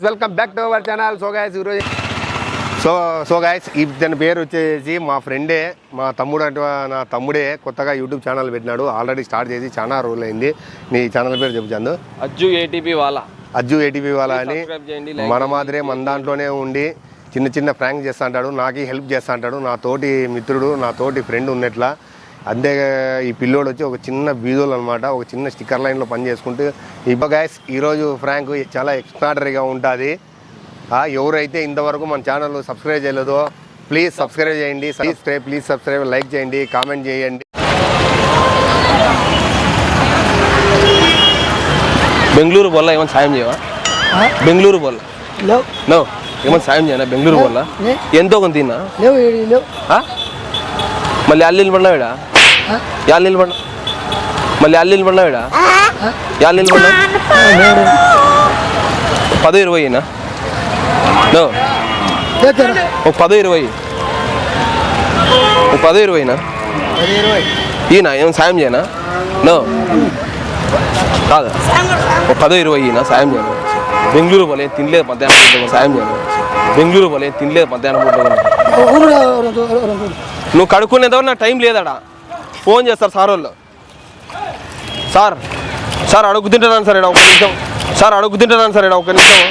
Welcome back to our channel so guys ఈరోజు so so guys ఇతని పేరు వచ్చేసి మా ఫ్రెండే మా తమ్ముడు అంటే నా తమ్ముడే కొత్తగా యూట్యూబ్ ఛానల్ పెట్టినాడు. ఆల్రెడీ స్టార్ట్ చేసి చాలా రోజులు అయింది నీ ఛానల్ పేరు చెప్తాను అజ్జు ఏటీపీ వాళ్ళ అజ్జు ఏటీవీ వాళ్ళ అని మన మాదిరే మన దాంట్లోనే ఉండి చిన్న చిన్న ప్రాంక్ చేస్తా అంటాడు. నాకు హెల్ప్ చేస్తా అంటాడు. నా తోటి మిత్రుడు నా తోటి ఫ్రెండ్ ఉన్నట్లా అంతే ఈ పిల్లోడు వచ్చి ఒక చిన్న బీజోలు అనమాట ఒక చిన్న స్టిక్కర్ లైన్లో పని చేసుకుంటూ ఇప్పుడు గాయస్ ఈరోజు ఫ్రాంక్ చాలా ఎక్స్ట్రాడరీగా ఉంటుంది. ఎవరైతే ఇంతవరకు మన ఛానల్ సబ్స్క్రైబ్ చేయలేదో ప్లీజ్ సబ్స్క్రైబ్ చేయండి. సబ్స్క్రైబ్ ప్లీజ్ సబ్స్క్రైబ్ లైక్ చేయండి కామెంట్ చేయండి. బెంగళూరు బోల్ల ఏమైనా సాయం చేయవా? బెంగళూరు బోల్ల? నో ఏమైనా సాయం చేయనా బెంగళూరు బోల్ల. ఎంతో కొంత తిన్నా? మళ్ళీ అల్లు నిలబడినావిడా యాళ్ళు నిలబడిన మళ్ళీ అల్లు నిలబడినావిడా యాళ్ళు నిలబడినా పదో ఇరవై అయినా? నో. ఒక పదో ఇరవై. ఒక పదో ఇరవైనా ఈయన? ఏం సాయం చేయనా? నో. కాదు? ఒక పదో ఇరవై ఈయన సాయం చేయను? బెంగళూరు పోలే తినలేదు మధ్యాహ్నం పూట సాయం చేయను? బెంగళూరు పోలే తినలేదు మధ్యాహ్నం పూట నువ్వు కడుక్కునేదావు నాకు టైం లేదాడా? ఫోన్ చేస్తారు సార్ వాళ్ళు. సార్ సార్ అడుగు తింటున్నాను సార్ ఒక నిమిషం. సార్ అడుగు తింటున్నాను సార్ ఒక నిమిషం.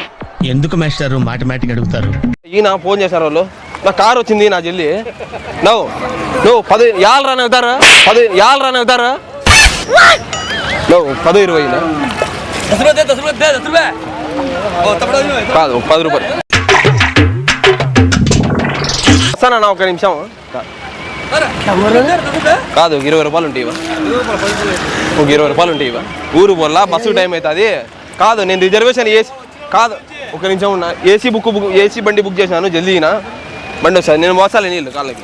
ఎందుకు మాస్టారు మాటిమాటికి అడుగుతారు? ఈయన ఫోన్ చేశారు వాళ్ళు. నా కార్ వచ్చింది నా చెల్లి నువ్వు నువ్వు పది యాళ్ళు రాని అవుతారా? పది యాళ్ళు రాని అవుతారా? నువ్వు పది ఇరవై కాదు పది రూపాయలు. వస్తానన్నా ఒక నిమిషం. కాదు ఒక ఇరవై రూపాయలు ఉంటాయి ఒక ఇరవై రూపాయలు ఉంటాయి ఊరు పోల్లా బస్సు టైం అవుతుంది. కాదు నేను రిజర్వేషన్ ఏసీ కాదు ఒక నిమిషం ఉన్నా. ఏసీ బుక్ బుక్ ఏసీ బండి బుక్ చేశాను జల్దీనా బండి వస్తుంది నేను మోసాలి నీళ్ళు కాళ్ళకి.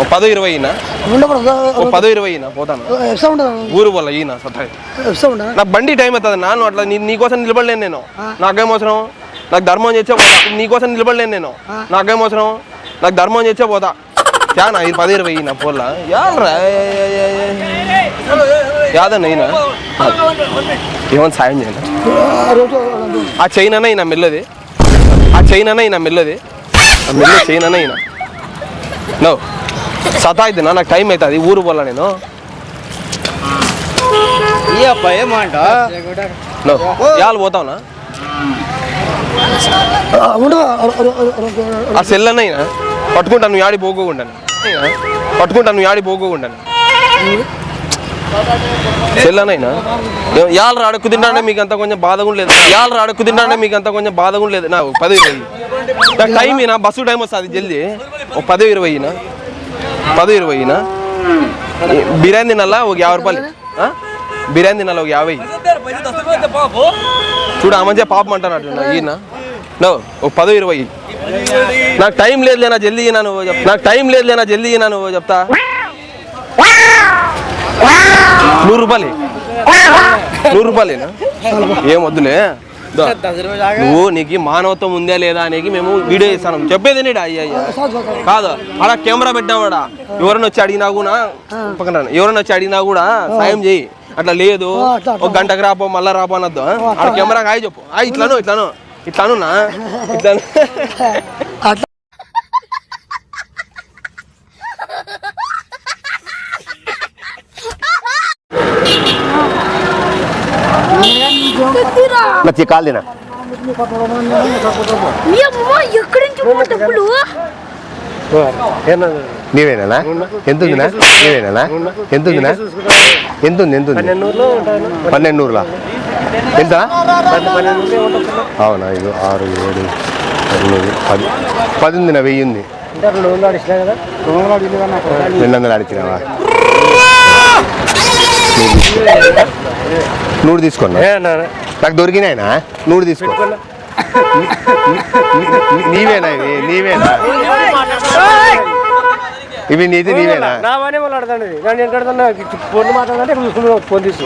ఓ పదో ఇరవై అయినా పదో ఇరవై అయినా పోతాను. ఊరు పోల్లా ఈయన నాకు బండి టైం అవుతుంది నాన్న అట్లా నీ నీకోసం నిలబడలేను నేను. నాకేం అవసరం? నాకు ధర్మం చేసే పోతా. నీకోసం నిలబడలేను నేను. నాకేం అవసరం? నాకు ధర్మం చేసే పోతా. యానా ఇది పది ఇరవై నా పోల్లా యాలరా యాదన్న ఈయన ఏమన్నా సాయం చేయండి ఆ చైన్ అన్న ఈయన మెల్లది ఆ చైన్ అన్న ఈయన మెల్లది ఆ మెల్ల చైన్ అన్న ఈయన నో సతాయిద్ది నా నాకు టైం అవుతుంది ఊరు పోలా నేను నో యాళ్ళు పోతావునా ఆ సెల్ అన్నయ్య పట్టుకుంటా నువ్వు యాడి పోకోకుండాను పట్టుకుంటాను నువ్వు యాడి పోకోకుండాను చెల్లనైనా? అన్నయ్యనా యాళ్ళు అడుక్కు తింటానే మీకు అంత కొంచెం బాధ కూడా లేదు యాళ్ళు అడుక్కు తింటానే మీకు అంత కొంచెం బాధ కూడా లేదు నాకు పది ఇరవై. నాకు టైం ఈనా? బస్సు టైం వస్తుంది జల్దీ. ఒక పది ఇరవై ఈనా? పది ఇరవై ఈనా? బిర్యానీ తినాలా ఒక యాభై రూపాయలు. బిర్యానీ తినాలా ఒక యాభై. చూడు ఆ మంచిగా పాపం అంటాను ఈయన. నో ఒక పదో ఇరవై. నాకు టైం లేదు లేనా జల్దీ ఈయన నువ్వు చెప్ నాకు టైం లేదు లేనా జల్దీ నువ్వు చెప్తా. నూరు రూపాయలు. నూరు రూపాయలేనా? ఏం వద్దులే. నువ్వు నీకు మానవత్వం ఉందా లేదా అనేది మేము వీడియో ఇస్తాను చెప్పేది నీడా? అయ్యా కాదు అలా కెమెరా పెట్టినావాడా ఎవరైనా వచ్చి అడిగినా కూడా పక్కన. ఎవరైనా వచ్చి అడిగినా కూడా సాయం చేయి. అట్లా లేదు. ఒక గంటకు రాపో మళ్ళా రాపో అనొద్దు ఆ? కెమెరా హాయ్ చెప్పు. ఆ ఇట్లాను ఇట్లాను. ఇట్లాను నా ఇట్లాను అట్లా. నా చికాలు తినా. మీ అమ్మ ఎక్కడి నుంచి పో డబ్బులు? నీవేనా ఎంత ఉందినా? నీవేనా ఎంత ఉందినా? ఎంత ఉంది ఎంత ఉంది? పన్నెండు నూరులా? ఎంత? అవునా ఇది ఆరు ఏడు ఎనిమిది పది. పది ఉంది నా వెయ్యి ఉంది రెండు వందలు అడిచినావా? నూరు తీసుకున్నా? నాకు దొరికినాయినా? నూరు తీసుకో. నీవేనా ఇవి నీవేనా? ఇవి నీది నీవేనా? నా పని నన్ను ఎక్కడ ఫోన్ మాట్లాడాలంటే ఫోన్ తీసు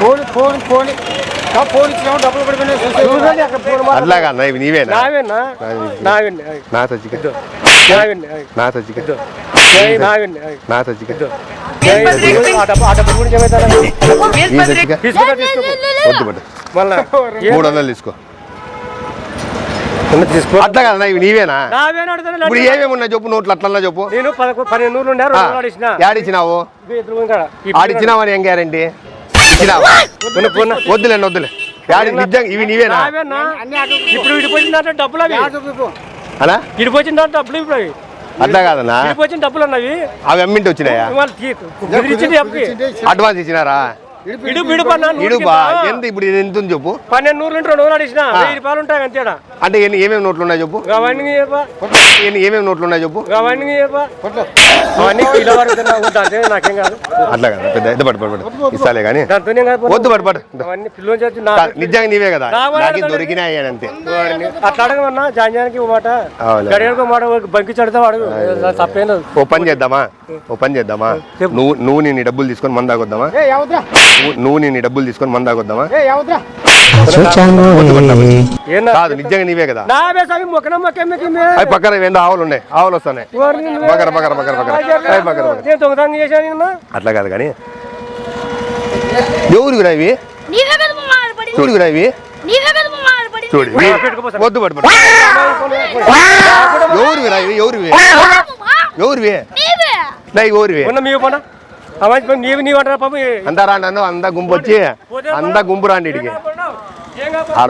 ఫోన్ ఫోన్ ఫోన్. ఫోన్ ఇచ్చినాము డబ్బులు పడిపోయినాయి చూడండి అక్కడ ఫోన్ మాట్లాడు అట్లా కన్నా ఇవి నీవేనా? నావేనా? నావండి నా నావండి నావండి మూడు వందలు తీసుకో. అట్లా కదా ఇవి నీవేనా? ఇప్పుడు ఏమేమి ఉన్నాయి చెప్పు నోట్లు అట్లా చెప్పు. నేను పన్నెండు నూరులు ఉండే ఆ, రెండు వందలు ఇచ్చిన యాడిచ్చినావు? ఇవి ఎదురు పోయిన కాడ. ఈ ఆడిచ్చినావని ఏం గ్యారంటీ? ఇచ్చినావా. వద్దులేండి వద్దులే యాడి నిజంగా ఇవి నీవేనా? నావేనా? ఇప్పుడు ఇడిపోయిందంటే డబ్బులు అవి. అలా? ఇడిపోయిందంటే డబ్బులు ఇప్పుడు అవి. అట్లా కాదన్నా. ఇడిపోయిన డబ్బులు అన్నవి. అవి అమ్మింటి వచ్చినాయా. అడ్వాన్స్ ఇచ్చినారా? ఎంత ఇప్పుడు ఇది ఎంత ఉంది చెప్పు? పన్నెండు నూరు రెండు వందలు అడిగిన వెయ్యి రూపాయలు ఉంటాయి అంతేడా అంటే ఎన్ని ఏమేమి నోట్లు ఉన్నాయి చెప్పు? ఏమేమి నోట్లు ఉన్నాయి చెప్పు? అవన్నీ. అవన్నీ కిలో వరకు నాకేం కాదు. అట్లా కదా పెద్ద ఇది పట్టు పట్టు ఇస్తాలే కానీ దాంతోనే కాదు వద్దు పట్టు పట్టు అవన్నీ పిల్లలు చేసి నా కాదు, నిజంగా నీవే కదా? నాకు. దొరికినాయి అంతే. అట్లా అడగమన్నా జాన్యానికి ఓ మాట. మాట బంకి చడితే వాడు తప్పేం ఓ పని చేద్దామా? ఓ పని చేద్దామా. నువ్వు నువ్వు నేను డబ్బులు తీసుకొని మంద తాగొద్దామా నువ్వు- నేను డబ్బులు తీసుకొని మంద తాగొద్దామా ఏనా కాదు నిజంగా నీవే కదా? అవి పక్కన ఆవులు ఉన్నాయి. ఆవులు వస్తున్నాయి. పక్కన పక్కన పక్కన. అట్లా కాదు కానీ. ఎవరికి రా ఇవి? నీవే కదా మా ఆడపడి చూడుకు రా ఇవి. నీవే కదా మా ఆడపడి చూడు. వద్దు పట్టు ఎవరివి రా ఇవి? ఎవరివి ఎవరివి నీవే నా ఎవరివి నీవు. నీవు అంటారా పాపం? అంతా రాండి అంతా గుంపు వచ్చి అంతా గుంపు రాండి ఇడికి. ఆడ